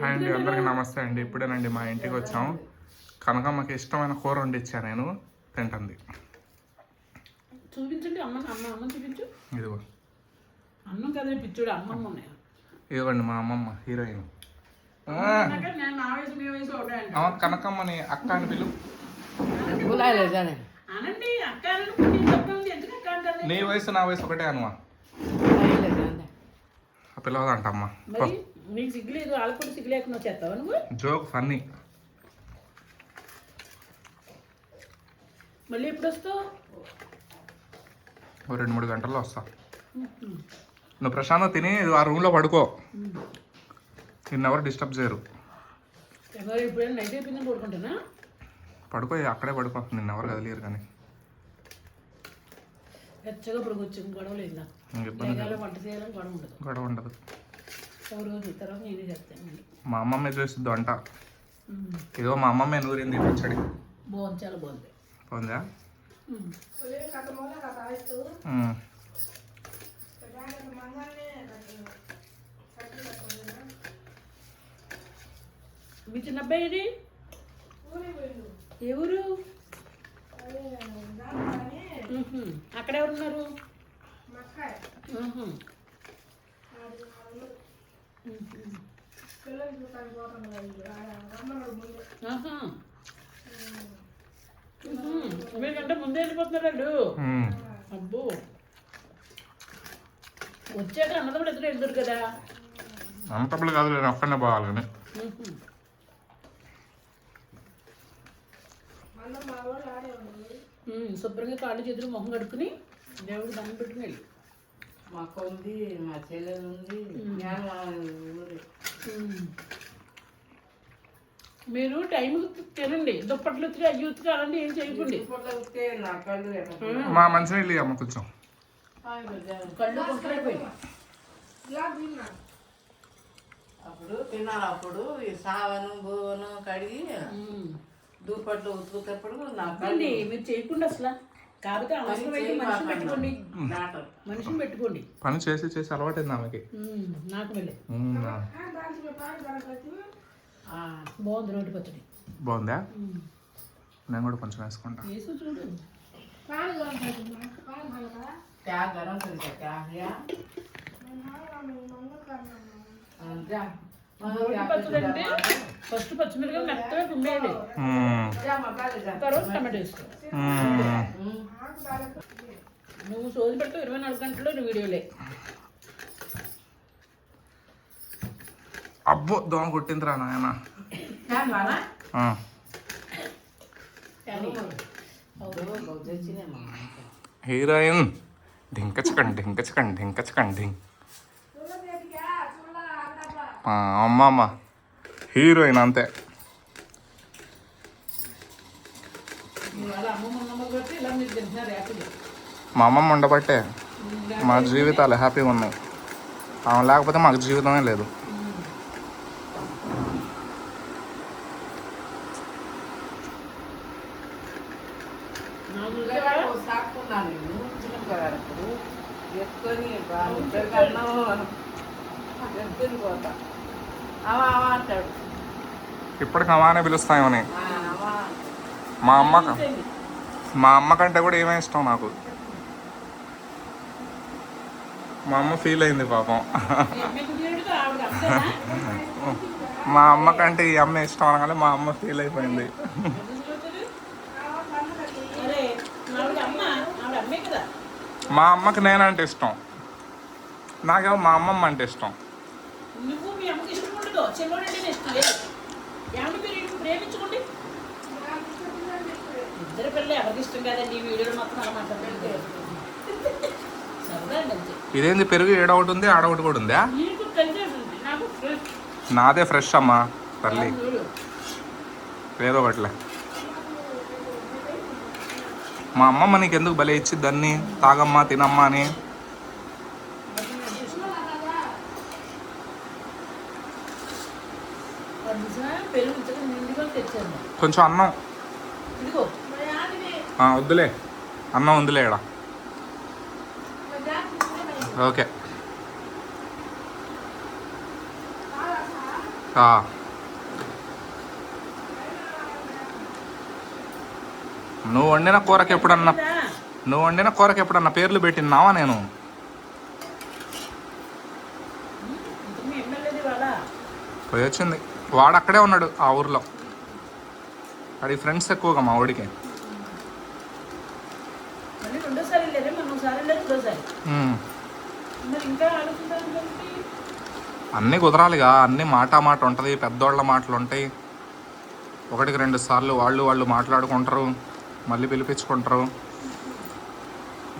Hi అండి అందరికీ నమస్తే అండి. ఇప్పుడేనండి మా ఇంటికి వచ్చాం. కనకమ్మకి ఇష్టమైన కూర వండిచ్చా నేను. తింటుంది. చూపించండి అమ్మ అమ్మ అమ్మ చూపించు. ఇదిగో. అన్నం కదా పిచ్చుడు అమ్మమ్మ ఉన్నాయి? ఇదిగోండి మా అమ్మమ్మ హీరోయిన్. కనకమ్మని అక్క అని పిలు. నీ వయసు నా వయసు ఒకటే అనుమా పిలవదంట అమ్మ నీకు సిగ్గులేదు వాళ్ళకు కూడా సిగ్గు లేకుండా చేస్తావా నువ్వు? Joke funny. మళ్ళీ ఎప్పుడు వస్తావు? ఓ రెండు మూడు గంటల్లో వస్తా. నువ్వు ప్రశాంత్ తిని ఆ రూమ్లో పడుకో. నిన్నెవరు డిస్టర్బ్ చేయరు. ఎవరు ఇప్పుడైనా నైట్ అయిపోయిందని పడుకుంటానా? పడుకో అక్కడే పడుకో. నిన్నెవరు కదిలేరు కానీ. వెచ్చగా ఇప్పుడు వచ్చింది గొడవ లేదు వంట చేయాలని ఉండదు. గొడవ ఉండదు. మా అమ్మమ్మే చేస్తుంది వంట. ఇదిగో మా అమ్మమ్మే నూరింది పచ్చడి. మీ చిన్న అబ్బాయి ఉహు. అక్కడ ఎవరున్నారు. మీకంటే ముందే వెళ్ళిపోతున్నాడు. అబ్బో. వచ్చాక అన్నదమ్ముడు ఇద్దరు వెళ్తారు కదా. అమ్మటప్పుడు కాదు నేను ఒక్కనే. ఉమ్, శుభ్రంగా కాళ్ళు చేతులు మొహం కడుక్కుని దేవుడికి దండం పెట్టుకుని వెళ్ళి. మా అక్క ఉంది మా చెల్లెలు ఉంది నేను మా ఊరు. మీరు టైం తినండి. దుప్పట్లు ఉతికి అయ్యి ఉతికాలండి ఏం చేయకండి. మా మంచినీళ్ళు అమ్మ కొంచెం కళ్ళు కుంటలైపోయి అప్పుడు తిన్నాను అప్పుడు ఈ సావను భువను కడిగి దుప్పట్లు ఉతుకుతప్పుడు నా కళ్ళు అండి మీరు చేయకుండా అసలు? కాకపోతే అవసరమైతే మనిషిని పెట్టుకోండి. డాక్టర్ మనిషిని పెట్టుకోండి. పని చేసి చేసి అలవాటైంది ఆమెకి. ఉమ్, నాకు వెళ్ళి. ఉమ్. ఆ, బాగుంది రోడ్డు పచ్చడి. బాగుందా. నేను కూడా కొంచెం వేసుకుంటా. వేసు చూడు పచ్చడి ఫస్ట్ పచ్చిమిరపకాయ మెత్తగా తుమ్మేయండి తర్వాత టమాటో వేసుకో నువ్వు సోజు పెడతావు ఇరవై నాలుగు గంటల్లో నువ్వు వీడియోలే. అబ్బో దోమ కొట్టిందిరా నాయన. హీరోయిన్ ఢింకచకండి ఢింకచకండి ఢింకచకండి ఢింక మీరు తింటున్నారు హ్యాపీగా మా అమ్మమ్మ ఉండబట్టే మా జీవితాలు హ్యాపీగా ఉన్నాయి. ఆమె లేకపోతే మాకు జీవితమే లేదు. ఎత్తుకొని బాగా పోతా. అవా అవా అంటాడు. ఇప్పటికి అమ్మానే పిలుస్తామని అవా మా అమ్మ మా అమ్మ కంటే కూడా ఏమే ఇష్టం నాకు? మా అమ్మ ఫీల్ అయింది పాపం? మా అమ్మ కంటే ఈ అమ్మ ఇష్టం అనగానే మా అమ్మ ఫీల్ అయిపోయింది. మా అమ్మకి నేనంటే ఇష్టం. నాకేమో మా అమ్మమ్మ అంటే ఇష్టం. లేదు ఏమంటే మీరు ప్రేమించుకోండి? ఇద్దరు పిల్లలు ఎవరికి ఇష్టం కాదండి ఈ వీడియోలో మొత్తం అలా ఇదేంది పెరుగు ఉంది ఆడొకటి కూడా ఉందా? కలిసే ఉంటుంది నాకు ఫ్రెష్ నాదే ఫ్రెష్ అమ్మా తల్లి. ఏదో ఒకటిలే. మా అమ్మమ్మ నీకు ఎందుకు భలే ఇచ్చింది అన్ని? తాగమ్మా తినమ్మా అని. కొంచెం అన్నం. వద్దులే. అన్నం ఉందిలే ఇక్కడ ఓకే. నువ్వు వండిన కూరకి ఎప్పుడన్నా నువ్వు వండిన కూరకి ఎప్పుడన్నా పేర్లు పెట్టినావా నేను? పోయి వచ్చింది వాడు అక్కడే ఉన్నాడు ఆ ఊర్లో. వాడి ఫ్రెండ్స్ ఎక్కువగా మా వాడికి అన్నీ కుదరాలిగా అన్నీ మాట మాట ఉంటుంది పెద్దోళ్ళ మాటలు ఉంటాయి. ఒకటికి రెండు సార్లు వాళ్ళు వాళ్ళు మాట్లాడుకుంటారు మళ్ళీ పిలిపించుకుంటారు.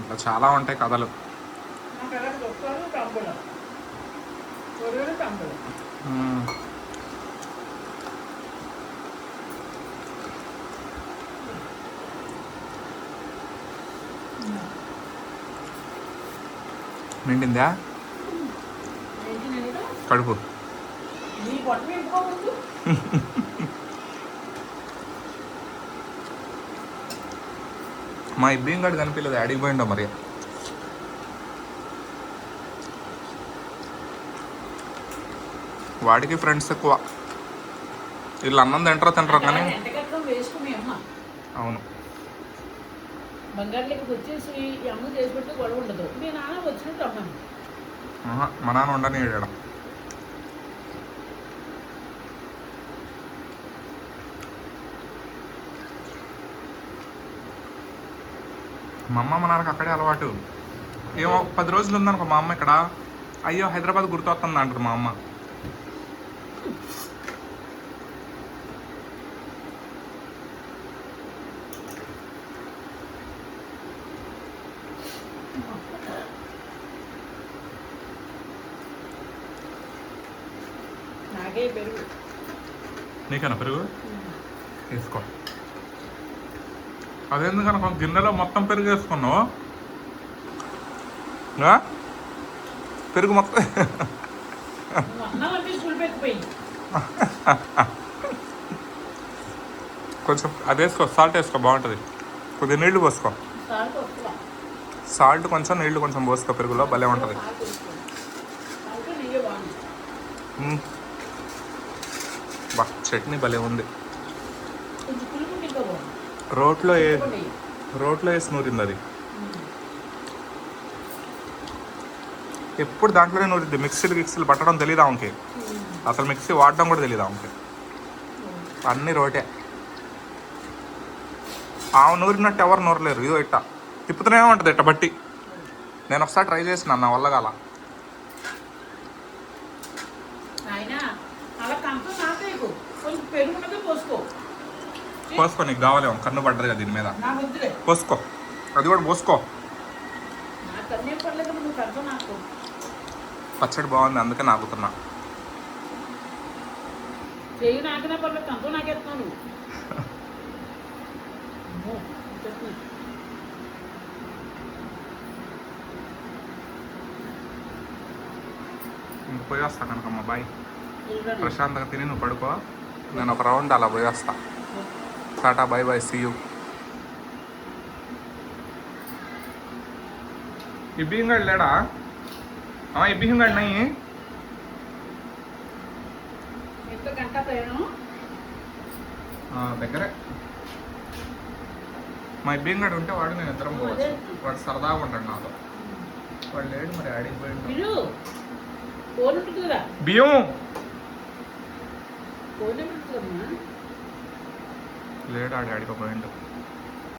ఇట్లా చాలా ఉంటాయి కథలు. నాకు నిండిందా? కడుపు. మా ఇబ్బీం గడు కనిపించలేదు అడిగి పోయిండో మరి. వాడికి ఫ్రెండ్స్ ఎక్కువ. వీళ్ళు అన్నం తింటారో తింటారో కానీ అవును. బంగారు వచ్చేసి ఈ అమ్మ చేసి పెడితే గొడవ ఉండదు. మీ నాన్న వచ్చినట్టు అమ్మని మా నాన్న ఉండని ఈడ మా అమ్మ మా నాన్నకి అక్కడే అలవాటు. ఏమో పది రోజులు ఉందనుకో మా అమ్మ ఇక్కడ. అయ్యో హైదరాబాద్ గుర్తొస్తుంది అంటారు మా అమ్మ. నాకే పెరుగు. నీకన్నా పెరుగు? తీసుకో. అదెందుకనుకో గిన్నెలో మొత్తం పెరుగు వేసుకున్నావు? పెరుగు మొత్తం కొంచెం అది వేసుకో సాల్ట్ వేసుకో బాగుంటుంది. కొద్దిగా నీళ్ళు పోసుకో. సాల్ట్ కొంచెం నీళ్ళు కొంచెం పోసుకో పెరుగులో భలే ఉంటుంది సాల్ట్ వేసుకో సాల్ట్ నెయ్యి బాగుంది మ్మ్. బా చట్నీ భలే ఉంది. రోట్లో ఏ రోట్లో వేసి నూరింది అది? ఎప్పుడు దాంట్లోనే నూరిద్ది మిక్సీలు గిక్సీలు పట్టడం తెలియదు ఆమెకి? అసలు మిక్సీ వాడడం కూడా తెలియదు ఆమెకి? అన్నీ రోటే. ఆమె నూరినట్టు ఎవరు నూరలేరు. ఇదో ఇట్ట. తిప్పుతూనే ఉంటుంది ఇట్ట బట్టి. నేను ఒకసారి ట్రై చేసిన నా వల్ల కాల. పోసుకో. పోసుకో నీకు కావాలి కన్ను పడ్డది కదా దీని మీద. పోసుకో. అది కూడా పోసుకో. పచ్చడి బాగుంది అందుకే నాకుతున్నా. చెయ్యి నాకనే పర్లేదు. ఇంక పోయి వస్తా కనుకమ్మ బాయ్. ప్రశాంతంగా తిని నువ్వు పడుకో. నేను ఒక రౌండ్ అలా పోయి వస్తా tata bye bye see you. ఈ బియ్యంగాడు లేడా? బియ్యంగాడు నయ్యి. దగ్గరే. మా బియ్యంగాడు ఉంటే వాడు నేను ఇద్దరం పోవచ్చు. వాడు సరదాగా ఉంటాడు నాతో. వాడు లేడు మరి ఆడికి కదా బియ్యం. లేడు ఆడి ఆడికి ఒక పాయింట్.